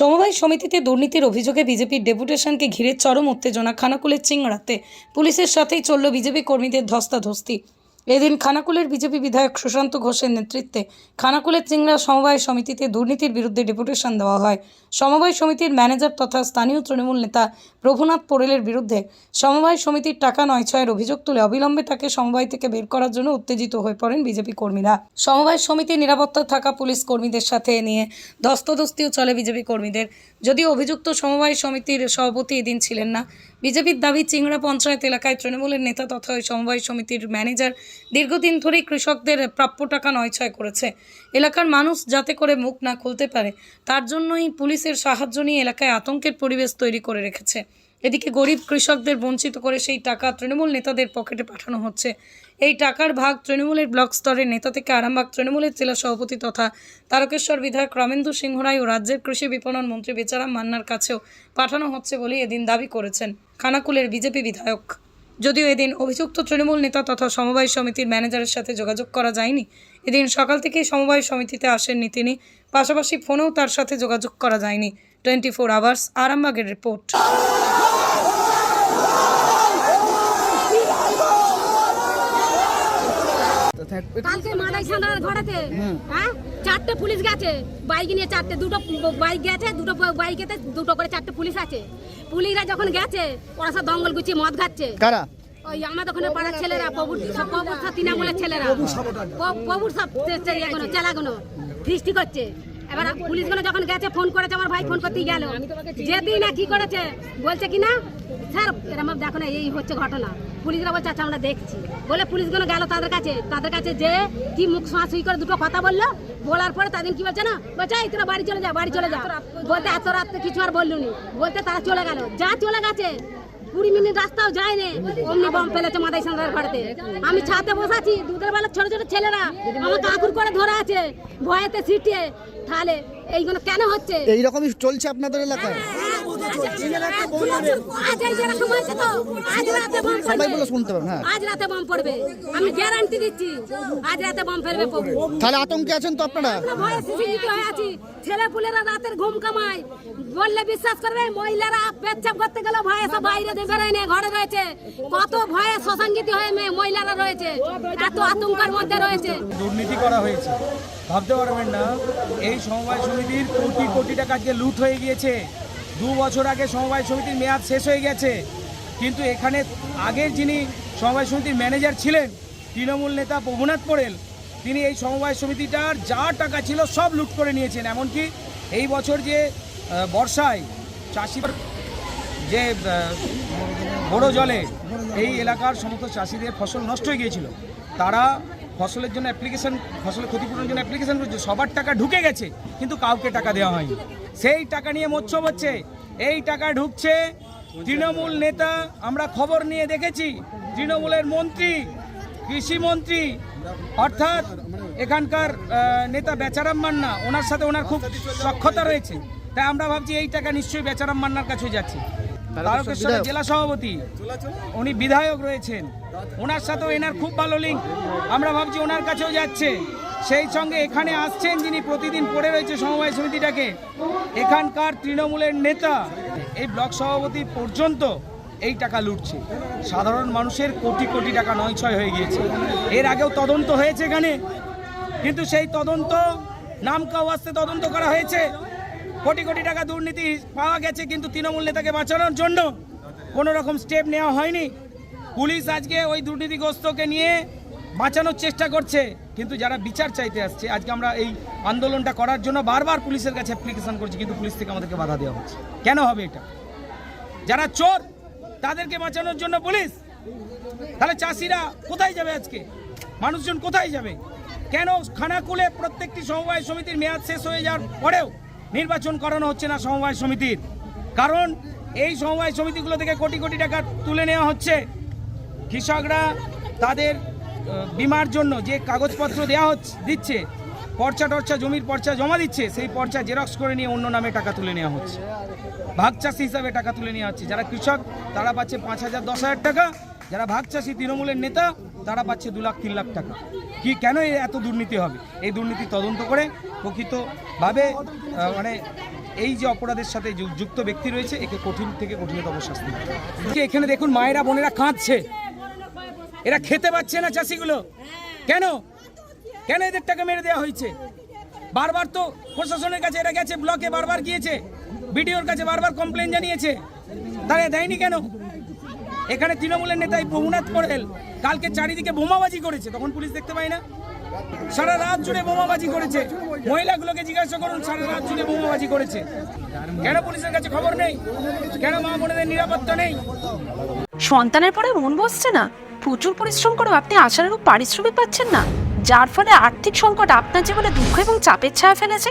সমবায় সমিতিতে দুর্নীতির অভিযোগে বিজেপির ডেপুটেশনকে ঘিরে চরম উত্তেজনা, খানাকুলের চিংড়াতে। পুলিশের সাথেই চলল বিজেপি কর্মীদের ধস্তাধস্তি। এদিন খানাকুলের বিজেপি বিধায়ক সুশান্ত ঘোষের নেতৃত্বে খানাকুলের চিংড়া সমবায় সমিতিতে দুর্নীতির বিরুদ্ধে ডেপুটেশন দেওয়া হয়। সমবায় সমিতির ম্যানেজার তথা স্থানীয় তৃণমূল নেতা প্রভুনাথ পোরেলের বিরুদ্ধে সমবায় সমিতির টাকা নয় ছয়ের অভিযোগ তুলে অবিলম্বে তাকে সমবায় থেকে বের করার জন্য উত্তেজিত হয়ে পড়েন বিজেপি কর্মীরা। সমবায় সমিতির নিরাপত্তা থাকা পুলিশ কর্মীদের সাথে নিয়ে ধস্তধস্তিও চলে বিজেপি কর্মীদের। যদিও অভিযুক্ত সমবায় সমিতির সভাপতি এদিন ছিলেন না বিজেপির দাবি, চিংড়া পঞ্চায়েত এলাকায় তৃণমূলের নেতা তথা ওই সমবায় সমিতির ম্যানেজার দীর্ঘদিন ধরেই কৃষকদের প্রাপ্য টাকা নয়ছয় করেছে। এলাকার মানুষ যাতে করে মুখ না খুলতে পারে, তার জন্যই পুলিশের সাহায্য নিয়ে এলাকায় আতঙ্কের পরিবেশ তৈরি করে রেখেছে। এদিকে গরিব কৃষকদের বঞ্চিত করে সেই টাকা তৃণমূল নেতাদের পকেটে পাঠানো হচ্ছে। এই টাকার ভাগ তৃণমূলের ব্লক স্তরের নেতা থেকে আরামবাগ তৃণমূলের জেলা সভাপতি তথা তারকেশ্বর বিধায়ক রমেন্দু সিংহ রায় ও রাজ্যের কৃষি বিপণন মন্ত্রী বেচারাম মান্নার কাছেও পাঠানো হচ্ছে বলে এদিন দাবি করেছেন খানাকুলের বিজেপি বিধায়ক। যদিও এদিন অভিযুক্ত তৃণমূল নেতা তথা সমবায় সমিতির ম্যানেজারের সাথে যোগাযোগ করা যায়নি, এদিন সকাল থেকেই সমবায় সমিতিতে আসেননি তিনি, পাশাপাশি ফোনেও তার সাথে যোগাযোগ করা যায়নি। টোয়েন্টি ফোর আওয়ার্স, আরামবাগের রিপোর্ট তো থাকবে কালকে মাদাই সান্দার ঘরেতে। হ্যাঁ? চারটে পুলিশ গেছে। বাইক নিয়ে চারটে দুটো বাইক গেছে দুটো বাইকেতে দুটো করে চারটে পুলিশ আছে। পুলিশরা যখন গেছে ওরা সব দঙ্গল গুছিয়ে মদ খাচ্ছে। কারা? ওই আমাদের ওখানে পাড়ার ছেলেরা প্রভুর সব প্রভুর সব তৃণমূলের ছেলেরা। প্রভুর সব চেলাগুলো ফিস্টি করছে। এবার পুলিশগুলো যখন গেছে, ফোন করেছে, আমার ভাই ফোন করতে গেল। যেতেই না, কি করেছে? বলছে কি না, স্যার এরম দেখো না, এই হচ্ছে ঘটনা। পুলিশরা বলছে আচ্ছা আমরা দেখছি। বলে পুলিশগুলো গেল তাদের কাছে। তাদের কাছে যে কি মুখ সুই করে দুটো কথা বলল। বলার পরে তাদের কি বলছে না, বলছে, এই, তোরা বাড়ি চলে যা, বাড়ি চলে যা। বলতে এত রাত্রে কিছু আর বললুনি। বলতে তারা চলে গেল। যা চলে গেছে কুড়ি মিনিট রাস্তাও যায়নি। অমনি বম ফেলেছে মাদাই সান্দার ঘরেতে আমি ছাতে বসাছি দুধের বেলা ছোট ছোট ছেলেরা আমার কাকুর করে ধরে আছে ভয়েতে সিটিয়ে তাহলে এইগুলো কেন হচ্ছে? এইরকমই চলছে আপনাদের এলাকায়? সবাই বলে শুনতে পাবেন হ্যাঁ। আজ রাতে বম পড়বে। আমি গ্যারান্টি দিচ্ছি আজ রাতে বম ফেলবে তাহলে আতঙ্কে আছেন তো আপনারা? হয়ে আছি। ছেলে পুলেরা রাতের ঘুম কামায়। বললে বিশ্বাস করবে মহিলারা পেচ্ছাপ করতে গেলে ভয়ে সব বাইরে বেরোয় না ঘরে রয়েছে। কত ভয়ে শশাঙ্কিত হয়ে মেয়ে মহিলারা রয়েছে। এত আতঙ্কের মধ্যে রয়েছে। দুর্নীতি করা হয়েছে। ভাবতে পারবেন না এই সমবায় সমিতির কোটি কোটি টাকা আজকে লুট হয়ে গিয়েছে। দু বছর আগে সমবায় সমিতির মেয়াদ শেষ হয়ে গেছে। কিন্তু এখানে আগের যিনি সমবায় সমিতির ম্যানেজার ছিলেন, তৃণমূল নেতা প্রভুনাথ পোড়েল, তিনি এই সমবায় সমিতিটার যা টাকা ছিল সব লুট করে নিয়েছেন। এমনকি এই বছর যে বর্ষায় চাষি যে বড় জলে এই এলাকার সমস্ত চাষিদের ফসল নষ্ট হয়ে গিয়েছিল। তারা ফসলের জন্য অ্যাপ্লিকেশন ফসলের ক্ষতিপূরণের জন্য অ্যাপ্লিকেশন করেছে সবার টাকা ঢুকে গেছে, কিন্তু কাউকে টাকা দেওয়া হয়নি। সেই টাকা নিয়ে মোচ্ছব হচ্ছে। এই টাকা ঢুকছে তৃণমূল নেতা আমরা খবর নিয়ে দেখেছি তৃণমূলের মন্ত্রী কৃষিমন্ত্রী অর্থাৎ এখানকার নেতা বেচারাম মান্না ওনার সাথে ওনার খুব সক্ষতা রয়েছে। তাই আমরা ভাবছি এই টাকা নিশ্চয়ই বেচারাম মান্নার কাছে যাচ্ছে। তারকেশ্বরের জেলা সভাপতি উনি বিধায়ক রয়েছেন। ওনার সাথেও এনার খুব ভালো লিঙ্ক আমরা ভাবছি ওনার কাছেও যাচ্ছে। সেই সঙ্গে এখানে আসছেন যিনি প্রতিদিন পড়ে রয়েছে সমবায় সমিতিটাকে, এখানকার তৃণমূলের নেতা, এই ব্লক সভাপতি পর্যন্ত এই টাকা লুটছে। সাধারণ মানুষের কোটি কোটি টাকা নয় ছয় হয়ে গিয়েছে। এর আগেও তদন্ত হয়েছে এখানে, কিন্তু সেই তদন্ত নাম কাউ আসতে তদন্ত করা হয়েছে। কোটি কোটি টাকা দুর্নীতি পাওয়া গেছে কিন্তু তৃণমূল নেতাকে বাঁচানোর জন্য কোনো রকম স্টেপ নেওয়া হয়নি। পুলিশ আজকে ওই দুর্নীতিগ্রস্তকে নিয়ে বাঁচানোর চেষ্টা করছে। কিন্তু যারা বিচার চাইতে আসছে, আজকে আমরা এই আন্দোলনটা করার জন্য বারবার পুলিশের কাছে অ্যাপ্লিকেশন করছি, কিন্তু পুলিশ থেকে আমাদেরকে বাধা দেওয়া হচ্ছে। কেন হবে এটা? যারা চোর, তাদেরকে বাঁচানোর জন্য পুলিশ। তাহলে চাষিরা কোথায় যাবে আজকে? মানুষজন কোথায় যাবে? কেন খানাকুলে প্রত্যেকটি সমবায় সমিতির মেয়াদ শেষ হয়ে যাওয়ার পরেও নির্বাচন করানো হচ্ছে না সমবায় সমিতির? কারণ এই সমবায় সমিতিগুলো থেকে কোটি কোটি টাকা তুলে নেওয়া হচ্ছে। কৃষকরা তাদের বিমার জন্য যে কাগজপত্র দেওয়া হচ্ছে, দিচ্ছে, পর্চা টর্চা, জমির পর্চা জমা দিচ্ছে, সেই পর্চা জেরক্স করে নিয়ে অন্য নামে টাকা তুলে নেওয়া হচ্ছে। ভাগ চাষি হিসাবে টাকা তুলে নেওয়া হচ্ছে। যারা কৃষক, তারা পাচ্ছে পাঁচ হাজার, দশ হাজার টাকা। যারা ভাগ চাষি, তৃণমূলের নেতা, তারা পাচ্ছে দু লাখ, তিন লাখ টাকা। কি, কেন এত দুর্নীতি হবে? এই দুর্নীতি তদন্ত করে প্রকৃতভাবে মানে এই যে অপরাধের সাথে যুক্ত ব্যক্তি রয়েছে, একে কঠিন থেকে কঠিনতম শাস্তি। এখানে দেখুন, মায়েরা, বোনেরা কাঁদছে। এরা খেতে পাচ্ছে না চাষিগুলো? কেন? কেন এদের টাকা মেরে দেওয়া হয়েছে? বারবার তো প্রশাসনের কাছে এরা গেছে, ব্লকে বারবার গিয়েছে, বিডিওর কাছে বারবার কমপ্লেন জানিয়েছে। তারা দেয়নি কেন? এখানে তৃণমূলের নেতা এই প্রভুনাথ পড়েল, কালকে চারিদিকে বোমাবাজি করেছে, তখন পুলিশ দেখতে পায় না। সারা রাত জুড়ে বোমাবাজি করেছে। মহিলাগুলোকে জিজ্ঞাসা করুন, সারা রাত জুড়ে বোমাবাজি করেছে। কেন পুলিশের কাছে খবর নেই? কেন মা বোনেদের নিরাপত্তা নেই? সন্তানের পরে মন বসছে না। প্রচুর পরিশ্রম করেও আপনি আশানুরূপ পারিশ্রমিক পাচ্ছেন না। যার ফলে আর্থিক সংকট আপনার জীবনে দুঃখ এবং চাপের ছায়া ফেলেছে।